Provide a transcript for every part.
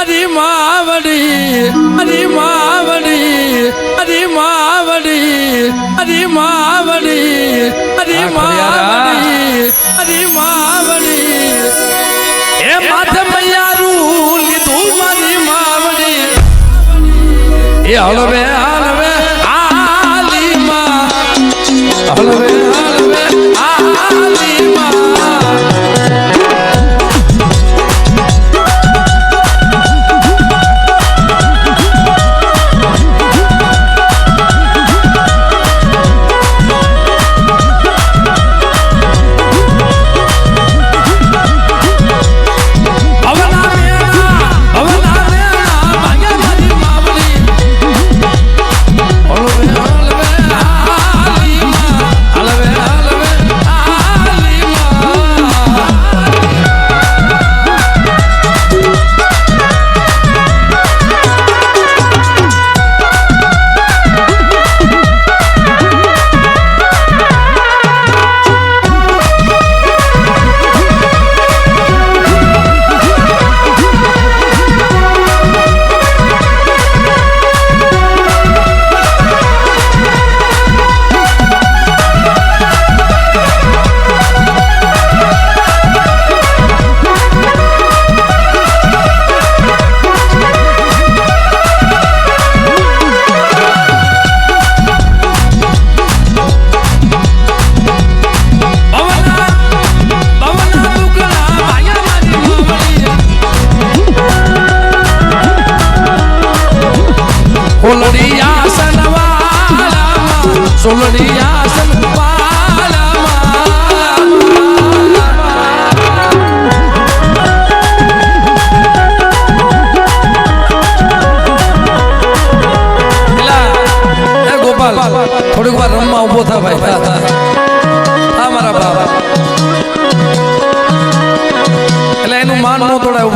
અરે માવડી અરે માવડી અરે માવડી અરે માવડી અરે માવડી અરે માવડી એ માથે મૈયારું લીધું મારી માવડી એ હળવે આ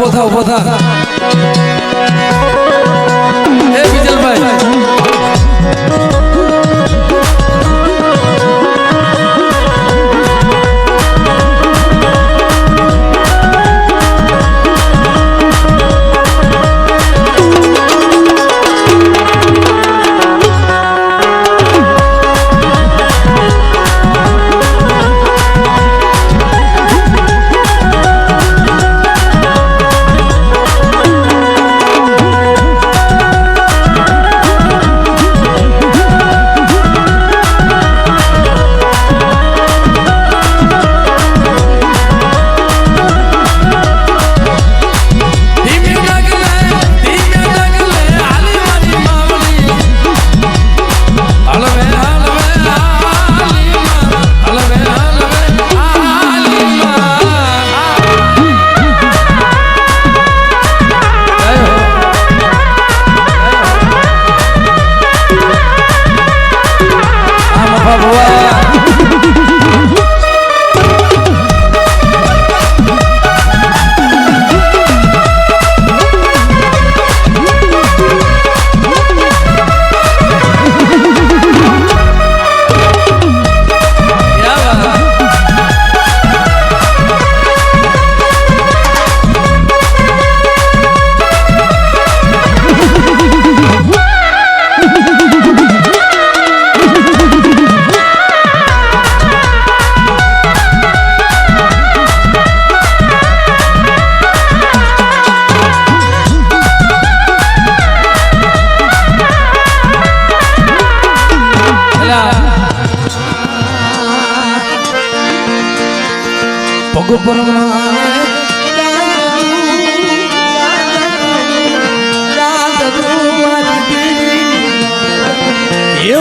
我操我操 ગોપરમાં એ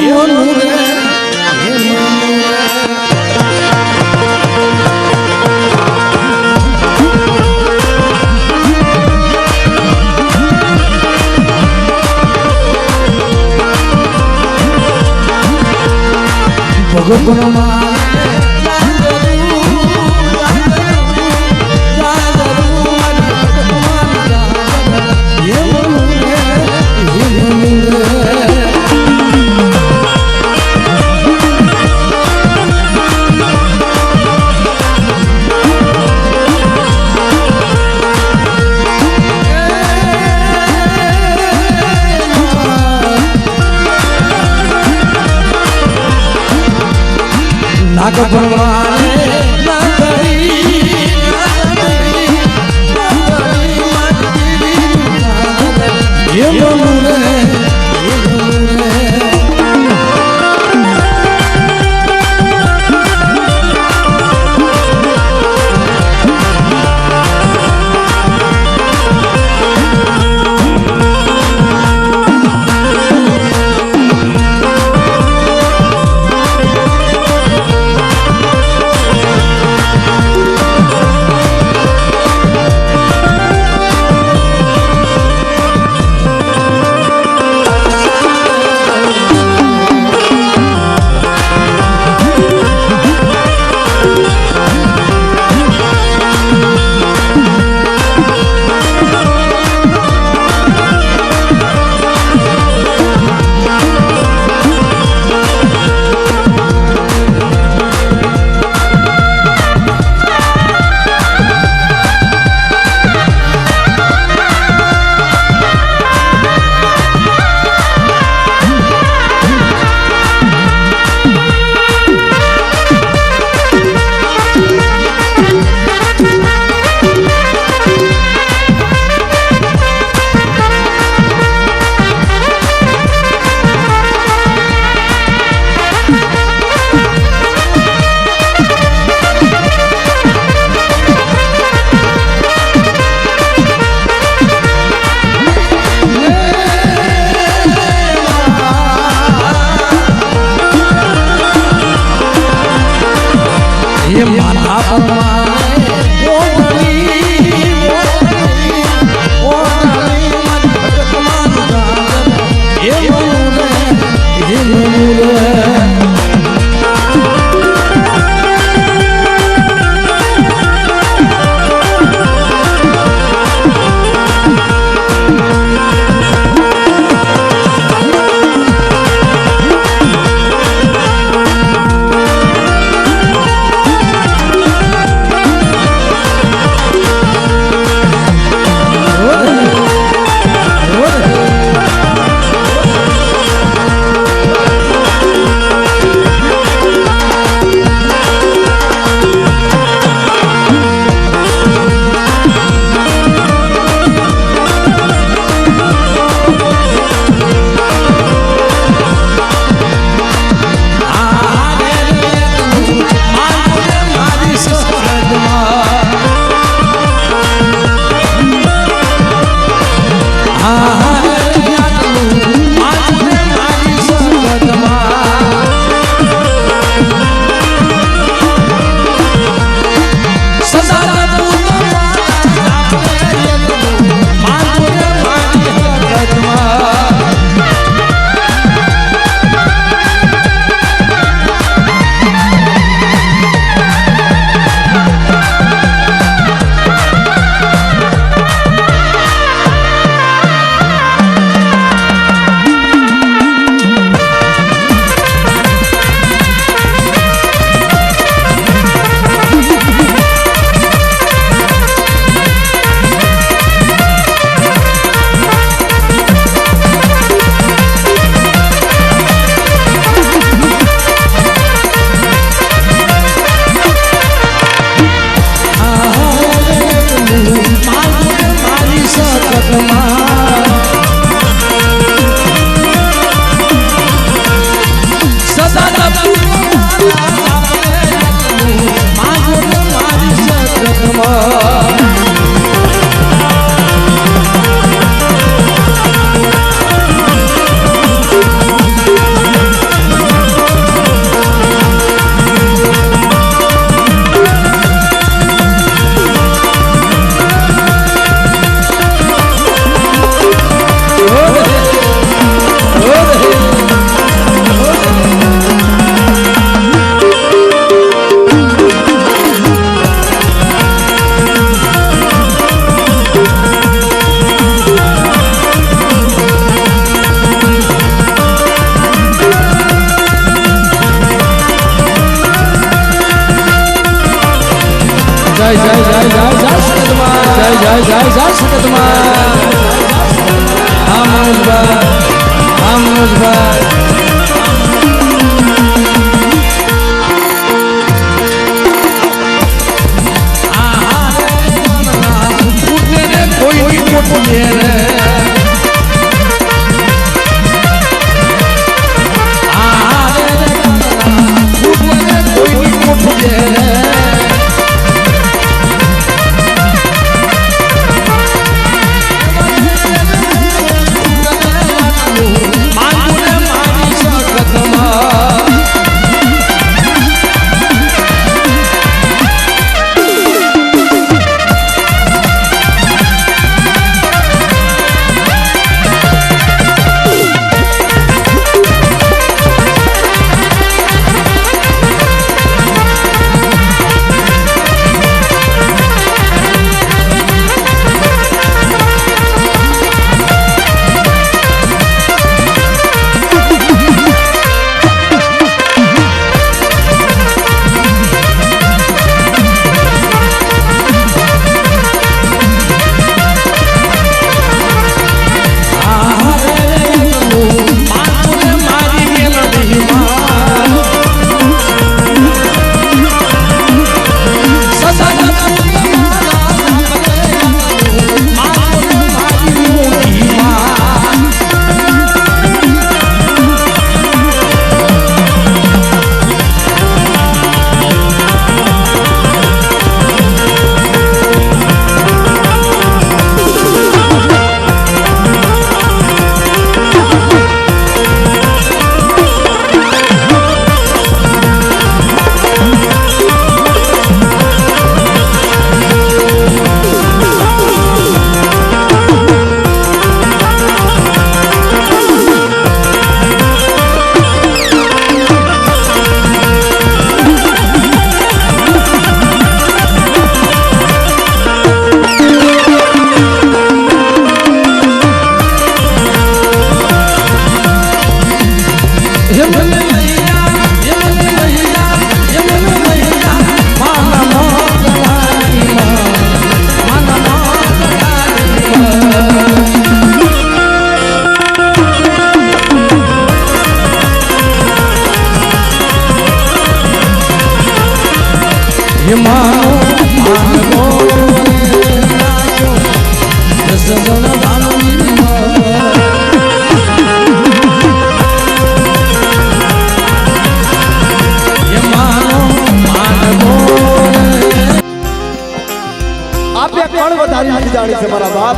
મારા બાપ.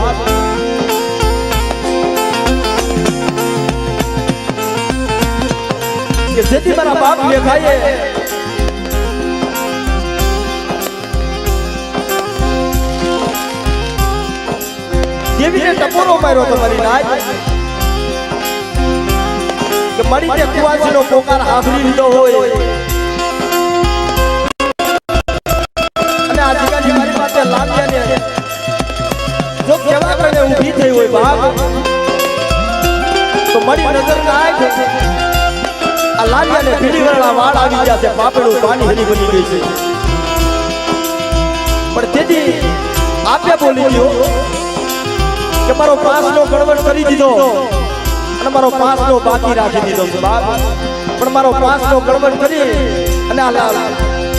કે જેથી મારા બાપ લેખાય રીતે ટપોરો માર્યો તમારી નાય. કે મળી તે કુવાસીનો પોકાર આભરી લીધો હોય મારી નજર આવે આ લાલિયાને પીડી વાળા વાળ આવી ગયા છે પાપડું પાણી હરી બની ગઈ છે. પણ તેથી આપે બોલી ગયો કે મારો પાસનો કડવટ કરી દીધો અને મારો પાસનો બાકી રાખી દીધો પણ મારો પાસનો કડવટ કરી અને આ લાલ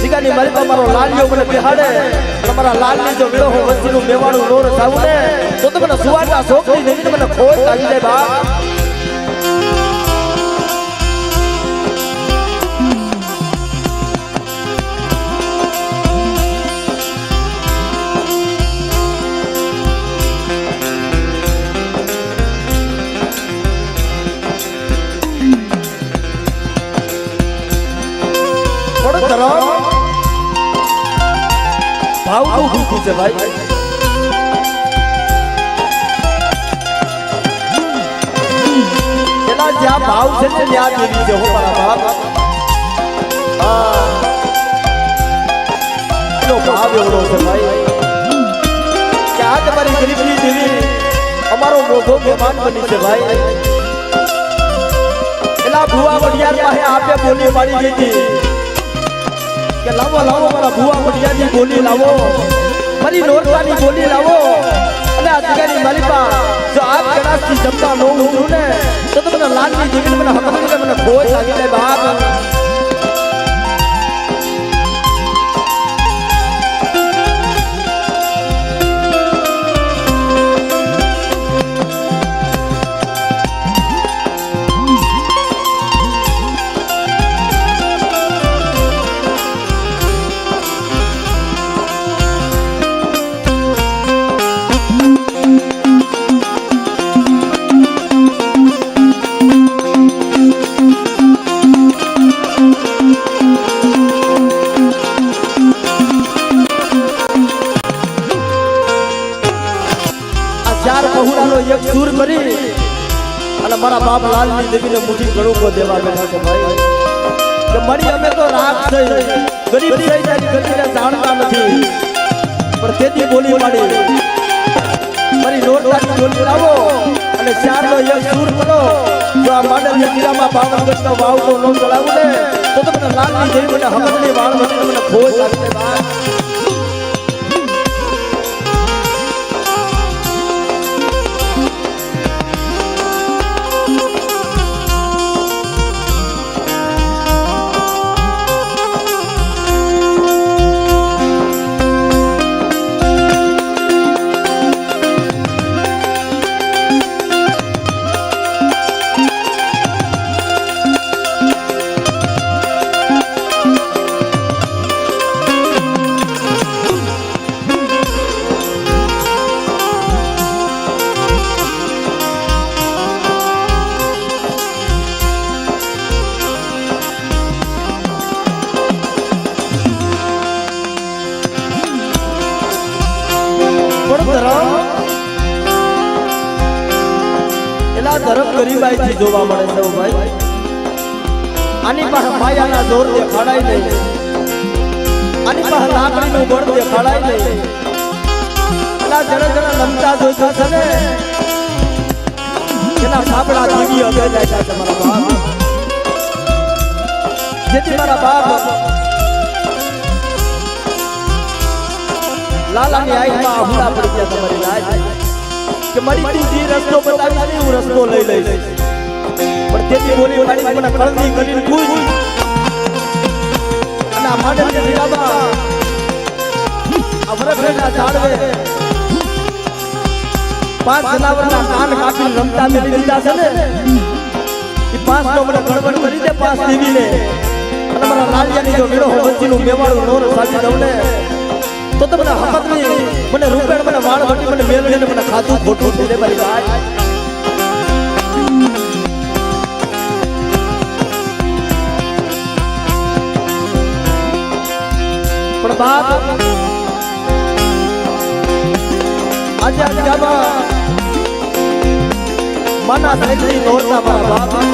જીગાની મારી તો મારો લાલિયો મને બેહાડે અને મારા લાલની જો વિળો હું વસ્તીનું મેવાડું રોર થાવું ને તો તમને મને સુવાટા છોકરી નહીં મને ખોટ લાગી જાય, બાપ. છે ભાઈ. એના જ્યાં ભાવ છે ને ત્યાં દેવી છે હો મારા હા. એનો ભાવ એવડો છે ભાઈ. કે આ તમારી ગરીબની દેવી અમારો મોઘો મહેમાન બની છે ભાઈ. એના ભુવા વડિયાર પાસે આપે બોલી પાડી દીધી. કે લાવો લાવો, મારા ભુવા વડિયારની બોલી લાવો. મારી નોરતાની બોલી લાવો. અને અધિકારી માલિકા જો આ કડાસથી જમતા ન ઉતરું ને તો તમને મને લાલની દેવીને મને હકમ મને ખોજ લાગી જાય બાપ. ગરીબ થઈ જાય, ગરીબને જાણતા નથી. પણ તેથી બોલી પાડી. મારી નોટદારી બોલી લાવો અને ચારનો એક સૂર કરો. જો આ માંડલિયા કિલ્લામાં પાવનગઢનો વાવનો નો ચલાવું ને, તો તમને મને લાલની જઈ મને હમરની વાળ મને મને ખોજ લાગી જાય. જોવા મળે છે ભાઈ. આની પાસે માયાના જોર દેખાડાય નહીં. આની પાસે લાકડીનું બળ દેખાડાય નહીં. એલા જરા જરા લમતા જોતા છે ને. એના સાપડા ધીમી હવે જાય છે મારા બાપ. જેથી મારા બાપ લાલાની આંખમાં આહુડા પડી ગયા તમારી લાજ કે મારી તું જે રસ્તો બતાવીશ ને હું રસ્તો લઈ લઈશ પણ બોલી પાડી મને કળની કરીને ખુશ. અને આ માંડવીના હીરામાં આ વરફેના ઝાડવે પાંચ જનાવરના કાન કાપીને રમતા મેલી દીધા છે ને? એ પાંચ તો મને ગડબડ કરી દે પાંચ દેવીને અને મારા લાલિયાની જો મેળો વચ્ચેનું મેવાડું નોર સાચી દઉં ને? તો તમને હકત નહીં. મને રૂપેણ, મને વાળ વટી મને મેલ મને ખાધું ખોટું છે મારી ભાઈ. પણ બાપ આજે ગામમાં માના સાઈડની નોરતા મારા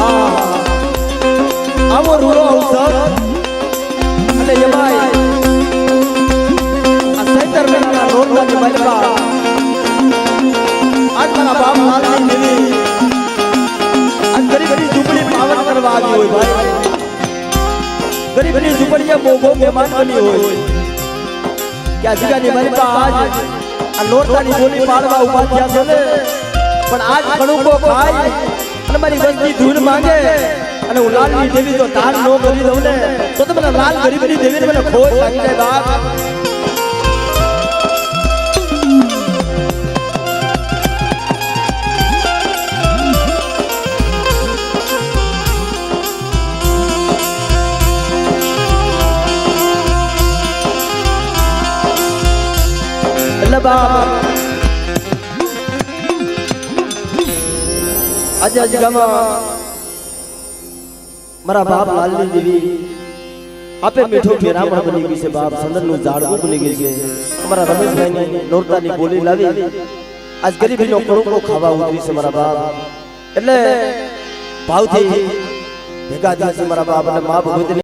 આ આવો રૂરો અવસર ઝૂંપડીએ મોગો મહેમાન બની હોય. કે આ મારી આજ આ લોટાની બોલી પાડવા ઊભા થયા છે ને. પણ આજ કણુકો ખાય અને મારી વસ્તી ધૂન માંગે. અને હું લાલની દેવી તો તાર નો કરી દઉં ને. તો તો લાલ ગરીબની દેવી મને ખોટ લાગી જાય બાપ. આજે ગામમાં મારા બાપ લાલની દેવી આપે મીઠું ફેરામણ બની ગઈ છે બાપ સંદનનું ઝાડવું બની ગઈ છે. અમારા રમેશભાઈની નોરતાની બોલી લાવી આજ ગરીબીનો કરોડો ખાવા ઉતરી છે મારા બાપ. એટલે ભાવથી ભેગા થયા છે મારા બાપ અને મા ભગવતીની